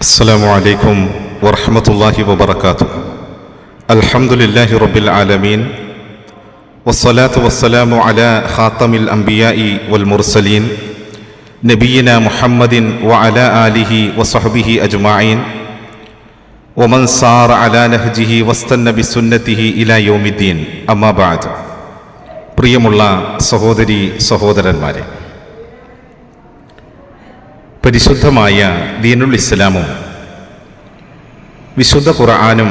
السلام عليكم ورحمة الله وبركاته الحمد لله رب العالمين والصلاة والسلام على خاتم الأنبياء والمرسلين نبينا محمد وعلى آله وصحبه أجمعين ومن سار على نهجه واستنى بسنته إلى يوم الدين أما بعد പ്രിയമുള്ള സഹോദരി സഹോദരന്മാരെ പരിശുദ്ധമായ ദീനുൽ ഇസ്ലാമും വിശുദ്ധ ഖുർആാനും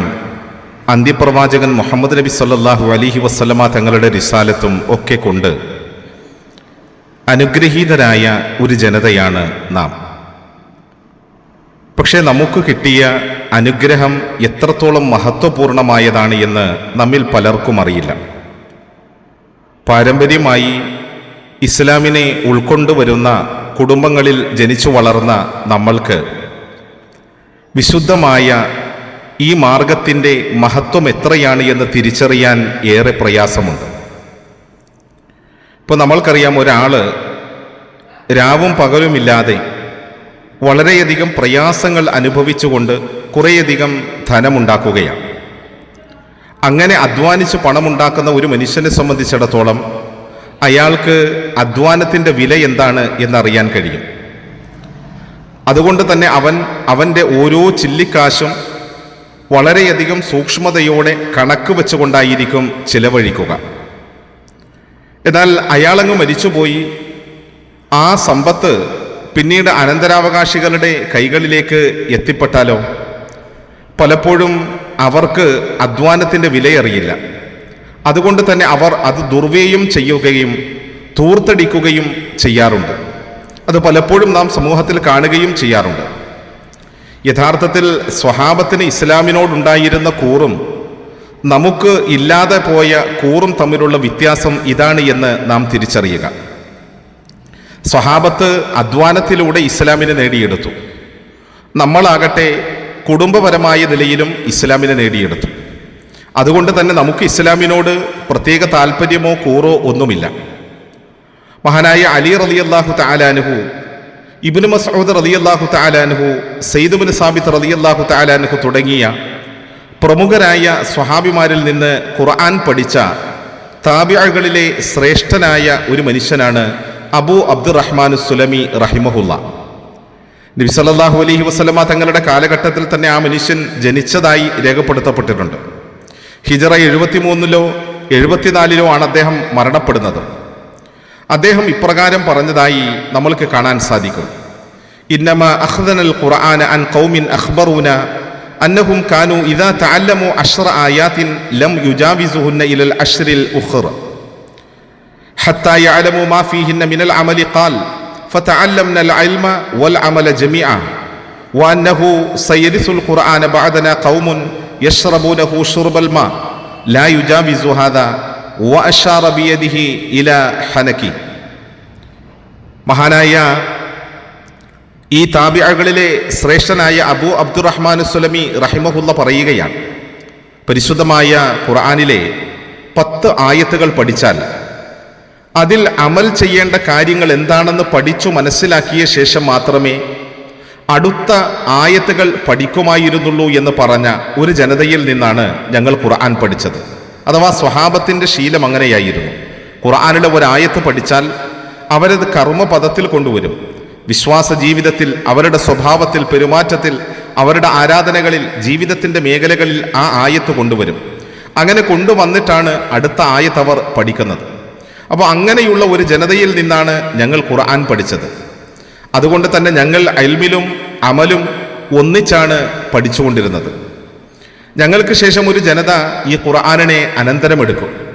അന്ത്യപ്രവാചകൻ മുഹമ്മദ് നബി സല്ലാഹു അലിഹി വസ്ലമ തങ്ങളുടെ റിസാലത്തും ഒക്കെ കൊണ്ട് അനുഗ്രഹീതരായ ഒരു ജനതയാണ് നാം. പക്ഷേ നമുക്ക് കിട്ടിയ അനുഗ്രഹം എത്രത്തോളം മഹത്വപൂർണമായതാണ് എന്ന് നമ്മിൽ പലർക്കും അറിയില്ല. പാരമ്പര്യമായി ഇസ്ലാമിനെ ഉൾക്കൊണ്ടുവരുന്ന കുടുംബങ്ങളിൽ ജനിച്ചു വളർന്ന നമ്മൾക്ക് വിശുദ്ധമായ ഈ മാർഗത്തിന്റെ മഹത്വം എത്രയാണ് എന്ന് തിരിച്ചറിയാൻ ഏറെ പ്രയാസമുണ്ട്. ഇപ്പോൾ നമ്മൾക്കറിയാം ഒരാൾ രാവും പകലുമില്ലാതെ വളരെയധികം പ്രയാസങ്ങൾ അനുഭവിച്ചുകൊണ്ട് കുറേയധികം ധനമുണ്ടാക്കുകയാണ്. അങ്ങനെ അധ്വാനിച്ച് പണമുണ്ടാക്കുന്ന ഒരു മനുഷ്യനെ സംബന്ധിച്ചിടത്തോളം അയാൾക്ക് അധ്വാനത്തിന്റെ വില എന്താണ് എന്നറിയാൻ കഴിയും. അതുകൊണ്ട് തന്നെ അവൻ അവന്റെ ഓരോ ചില്ലിക്കാശും വളരെയധികം സൂക്ഷ്മതയോടെ കണക്ക് വെച്ചുകൊണ്ടായിരിക്കും ചിലവഴിക്കുക. എന്നാൽ അയാളങ്ങ് മരിച്ചുപോയി. ആ സമ്പത്ത് പിന്നീട് അനന്തരാവകാശികളുടെ കൈകളിലേക്ക് എത്തിപ്പെട്ടാലോ? പലപ്പോഴും അവർക്ക് അധ്വാനത്തിന്റെ വിലയറിയില്ല. അതുകൊണ്ട് തന്നെ അവർ അത് ദുർവ്യയം ചെയ്യുകയും തൂർത്തടിക്കുകയും ചെയ്യാറുണ്ട്. അത് പലപ്പോഴും നാം സമൂഹത്തിൽ കാണുകയും ചെയ്യാറുണ്ട്. യഥാർത്ഥത്തിൽ സ്വഹാബത്തിന് ഇസ്ലാമിനോടുണ്ടായിരുന്ന കൂറും നമുക്ക് ഇല്ലാതെ പോയ കൂറും തമ്മിലുള്ള വ്യത്യാസം ഇതാണ് എന്ന് നാം തിരിച്ചറിയുക. സ്വഹാബത്ത് അധ്വാനത്തിലൂടെ ഇസ്ലാമിനെ നേടിയെടുത്തു. നമ്മളാകട്ടെ കുടുംബപരമായ നിലയിലും ഇസ്ലാമിനെ നേടിയെടുത്തു. അതുകൊണ്ട് തന്നെ നമുക്ക് ഇസ്ലാമിനോട് പ്രത്യേക താല്പര്യമോ കൂറോ ഒന്നുമില്ല. മഹാനായ അലി റലി അള്ളാഹു താലാനുഹു ഇബിന് മസൂദ് റലി അള്ളാഹു താലാനുഹു സെയ്ദുബിൻ സാബിത്ത് റലി അള്ളാഹു താലാനുഹു തുടങ്ങിയ പ്രമുഖരായ സ്വഹാബിമാരിൽ നിന്ന് ഖുർആൻ പഠിച്ച താബിയകളിലെ ശ്രേഷ്ഠനായ ഒരു മനുഷ്യനാണ് അബു അബ്ദുറഹ്മാൻ സുലമി റഹിമഹുല്ല. നബി സല്ലല്ലാഹു അലൈഹി വസല്ലമ തങ്ങളുടെ കാലഘട്ടത്തിൽ തന്നെ ആ മനുഷ്യൻ ജനിച്ചതായി രേഖപ്പെടുത്തപ്പെട്ടിട്ടുണ്ട്. ഹിജറ എഴുപത്തിമൂന്നിലോ എഴുപത്തിനാലിലോ ആണ് അദ്ദേഹം മരണപ്പെടുന്നത് അദ്ദേഹം ഇപ്രകാരം പറഞ്ഞതായി നമ്മൾക്ക് കാണാൻ സാധിക്കും ഇന്നമ അഖ്ദനൽ ഖുർആന അൻ ഖൗമിൻ അഖ്ബറൂന അന്നഹും കാനു ഇദാ തഅല്ലമു അഷ്റ ആയാത്തിൻ ലം യുജാവിസുഹുന്ന ഇലൽ അഷ്റിൽ ഉഖ്റ حتى يعلموا ما فيهن من العمل قال فتعلمنا العلم والعمل جميعا وأنه سيرث القرآن بعدنا قوم യഷ്റബൂനഹു ഷുർബൽ ലാ യുജാവിസു ഹാദ ഇല ഹനകി. മഹാനായ ഈ താബിഅകളിലെ ശ്രേഷ്ഠനായ അബു അബ്ദുറഹ്മാൻ സുലമി റഹിമഹുല്ല പറയുകയാണ് പരിശുദ്ധമായ ഖുർആാനിലെ പത്ത് ആയത്തുകൾ പഠിച്ചാൽ അതിൽ അമൽ ചെയ്യേണ്ട കാര്യങ്ങൾ എന്താണെന്ന് പഠിച്ചു മനസ്സിലാക്കിയ ശേഷം മാത്രമേ അടുത്ത ആയത്തുകൾ പഠിക്കുമായിരുന്നുള്ളൂ എന്ന് പറഞ്ഞ ഒരു ജനതയിൽ നിന്നാണ് ഞങ്ങൾ ഖുർആൻ പഠിച്ചത്. അഥവാ സ്വഹാബത്തിന്റെ ശീലം അങ്ങനെയായിരുന്നു. ഖുർആാനിലെ ഒരായത്ത് പഠിച്ചാൽ അവരത് കർമ്മപദത്തിൽ കൊണ്ടുവരും. വിശ്വാസ ജീവിതത്തിൽ അവരുടെ സ്വഭാവത്തിൽ പെരുമാറ്റത്തിൽ അവരുടെ ആരാധനകളിൽ ജീവിതത്തിന്റെ മേഖലകളിൽ ആ ആയത്ത് കൊണ്ടുവരും. അങ്ങനെ കൊണ്ടുവന്നിട്ടാണ് അടുത്ത ആയത്ത് അവർ പഠിക്കുന്നത്. അപ്പോൾ അങ്ങനെയുള്ള ഒരു ജനതയിൽ നിന്നാണ് ഞങ്ങൾ ഖുർആൻ പഠിച്ചത്. അതുകൊണ്ട് തന്നെ ഞങ്ങൾ അൽമിലും അമലും ഒന്നിച്ചാണ് പഠിച്ചുകൊണ്ടിരുന്നത്. ഞങ്ങൾക്ക് ശേഷം ഒരു ജനത ഈ ഖുർആാനിനെ അനന്തരമെടുക്കും.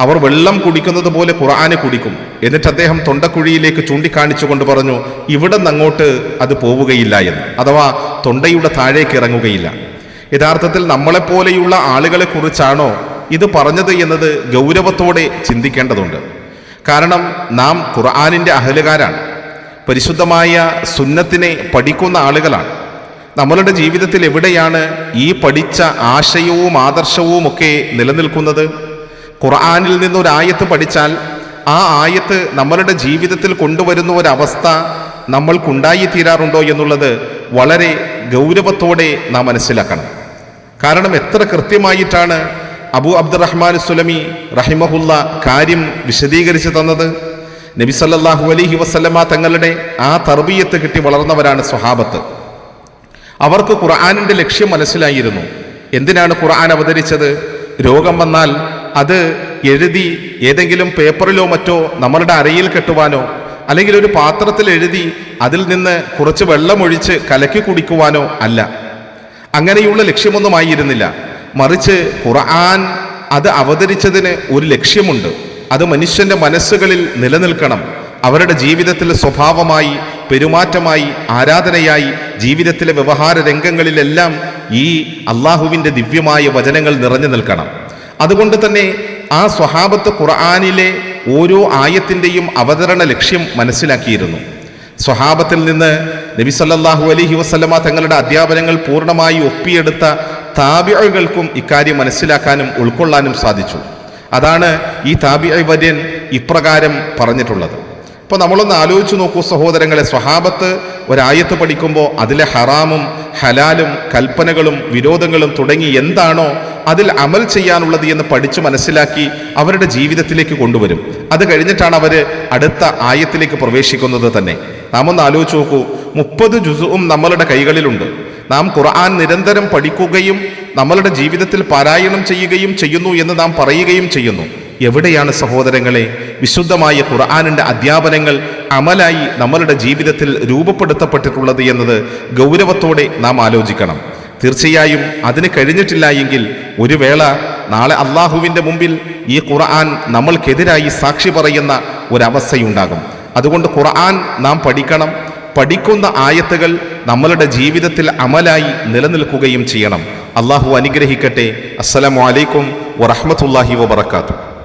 അവർ വെള്ളം കുടിക്കുന്നത് പോലെ ഖുർആാനെ കുടിക്കും. എന്നിട്ട് അദ്ദേഹം തൊണ്ടക്കുഴിയിലേക്ക് ചൂണ്ടിക്കാണിച്ചുകൊണ്ട് പറഞ്ഞു ഇവിടെ നിന്നങ്ങോട്ട് അത് പോവുകയില്ല എന്ന്. അഥവാ തൊണ്ടയുടെ താഴേക്ക് ഇറങ്ങുകയില്ല. യഥാർത്ഥത്തിൽ നമ്മളെപ്പോലെയുള്ള ആളുകളെ കുറിച്ചാണോ ഇത് പറഞ്ഞത് എന്നത് ഗൗരവത്തോടെ ചിന്തിക്കേണ്ടതുണ്ട്. കാരണം നാം ഖുർആാനിന്റെ അഹലുകാരാണ്. പരിശുദ്ധമായ സുന്നത്തിനെ പഠിക്കുന്ന ആളുകളാണ്. നമ്മളുടെ ജീവിതത്തിൽ എവിടെയാണ് ഈ പഠിച്ച ആശയവും ആദർശവും ഒക്കെ നിലനിൽക്കുന്നത്? ഖുർആാനിൽ നിന്നൊരായത്ത് പഠിച്ചാൽ ആ ആയത്ത് നമ്മളുടെ ജീവിതത്തിൽ കൊണ്ടുവരുന്ന ഒരവസ്ഥ നമ്മൾക്കുണ്ടായിത്തീരാറുണ്ടോ എന്നുള്ളത് വളരെ ഗൗരവത്തോടെ നാം മനസ്സിലാക്കണം. കാരണം എത്ര കൃത്യമായിട്ടാണ് അബു അബ്ദുറഹ്മാൻ സുലമി റഹിമഹുല്ല കാര്യം വിശദീകരിച്ചു തന്നത്? നബി സല്ലല്ലാഹു അലൈഹി വസല്ലമ തങ്ങളുടെ ആ തർബീയത്ത് കിട്ടി വളർന്നവരാണ് സ്വഹാബത്ത്. അവർക്ക് ഖുർആാനിന്റെ ലക്ഷ്യം മനസ്സിലായിരുന്നു. എന്തിനാണ് ഖുർആൻ അവതരിച്ചത്? രോഗം വന്നാൽ അത് എഴുതി ഏതെങ്കിലും പേപ്പറിലോ മറ്റോ നമ്മളുടെ അരയിൽ കെട്ടുവാനോ അല്ലെങ്കിൽ ഒരു പാത്രത്തിൽ എഴുതി അതിൽ നിന്ന് കുറച്ച് വെള്ളമൊഴിച്ച് കലക്കി കുടിക്കുവാനോ അല്ല. അങ്ങനെയുള്ള ലക്ഷ്യമൊന്നുമായിരുന്നില്ല മറിച്ച് ഖുർആൻ അത് അവതരിച്ചതിന് ഒരു ലക്ഷ്യമുണ്ട്. അത് മനുഷ്യന്റെ മനസ്സുകളിൽ നിലനിൽക്കണം. അവരുടെ ജീവിതത്തിലെ സ്വഭാവമായി പെരുമാറ്റമായി ആരാധനയായി ജീവിതത്തിലെ വ്യവഹാര രംഗങ്ങളിലെല്ലാം ഈ അള്ളാഹുവിന്റെ ദിവ്യമായ വചനങ്ങൾ നിറഞ്ഞു നിൽക്കണം. അതുകൊണ്ട് തന്നെ ആ സ്വഹാബത്ത് ഖുർആാനിലെ ഓരോ ആയത്തിന്റെയും അവതരണ ലക്ഷ്യം മനസ്സിലാക്കിയിരുന്നു. സ്വഹാബത്തിൽ നിന്ന് നബി സല്ലല്ലാഹു അലൈഹി വസല്ലമ തങ്ങളുടെ അധ്യാപനങ്ങൾ പൂർണമായി ഒപ്പിയെടുത്ത താബികൾക്കും ഇക്കാര്യം മനസ്സിലാക്കാനും ഉൾക്കൊള്ളാനും സാധിച്ചു. അതാണ് ഈ താബി വര്യൻ ഇപ്രകാരം പറഞ്ഞിട്ടുള്ളത്. ഇപ്പോൾ നമ്മളൊന്ന് ആലോചിച്ച് നോക്കൂ സഹോദരങ്ങളെ സ്വഹാബത്ത് ഒരായത്ത് പഠിക്കുമ്പോൾ അതിലെ ഹറാമും ഹലാലും കൽപ്പനകളും വിരോധങ്ങളും തുടങ്ങി എന്താണോ അതിൽ അമൽ ചെയ്യാനുള്ളത് എന്ന് പഠിച്ചു മനസ്സിലാക്കി അവരുടെ ജീവിതത്തിലേക്ക് കൊണ്ടുവരും. അത് കഴിഞ്ഞിട്ടാണ് അവർ അടുത്ത ആയത്തിലേക്ക് പ്രവേശിക്കുന്നത് തന്നെ. നാം ഒന്ന് ആലോചിച്ച് നോക്കൂ മുപ്പത് ജുസുവും നമ്മളുടെ കൈകളിലുണ്ട്. നാം ഖുർആൻ നിരന്തരം പഠിക്കുകയും നമ്മളുടെ ജീവിതത്തിൽ പാരായണം ചെയ്യുകയും ചെയ്യുന്നു എന്ന് നാം പറയുകയും ചെയ്യുന്നു. എവിടെയാണ് സഹോദരങ്ങളെ വിശുദ്ധമായ ഖുർആാനിന്റെ അധ്യാപനങ്ങൾ അമലായി നമ്മളുടെ ജീവിതത്തിൽ രൂപപ്പെടുത്തപ്പെട്ടിട്ടുള്ളത് എന്നത് ഗൗരവത്തോടെ നാം ആലോചിക്കണം. തീർച്ചയായും അതിന് കഴിഞ്ഞിട്ടില്ല എങ്കിൽ ഒരു വേള നാളെ അള്ളാഹുവിന്റെ മുമ്പിൽ ഈ ഖുർആൻ നമ്മൾക്കെതിരായി സാക്ഷി പറയുന്ന ഒരവസ്ഥയുണ്ടാകും. അതുകൊണ്ട് ഖുർആൻ നാം പഠിക്കണം. പഠിക്കുന്ന ആയത്തുകൾ നമ്മളുടെ ജീവിതത്തിൽ അമലായി നിലനിൽക്കുകയും ചെയ്യണം. അള്ളാഹു അനുഗ്രഹിക്കട്ടെ. അസ്സലാമു അലൈക്കും വറഹ്മത്തുള്ളാഹി വബറകാതുഹു.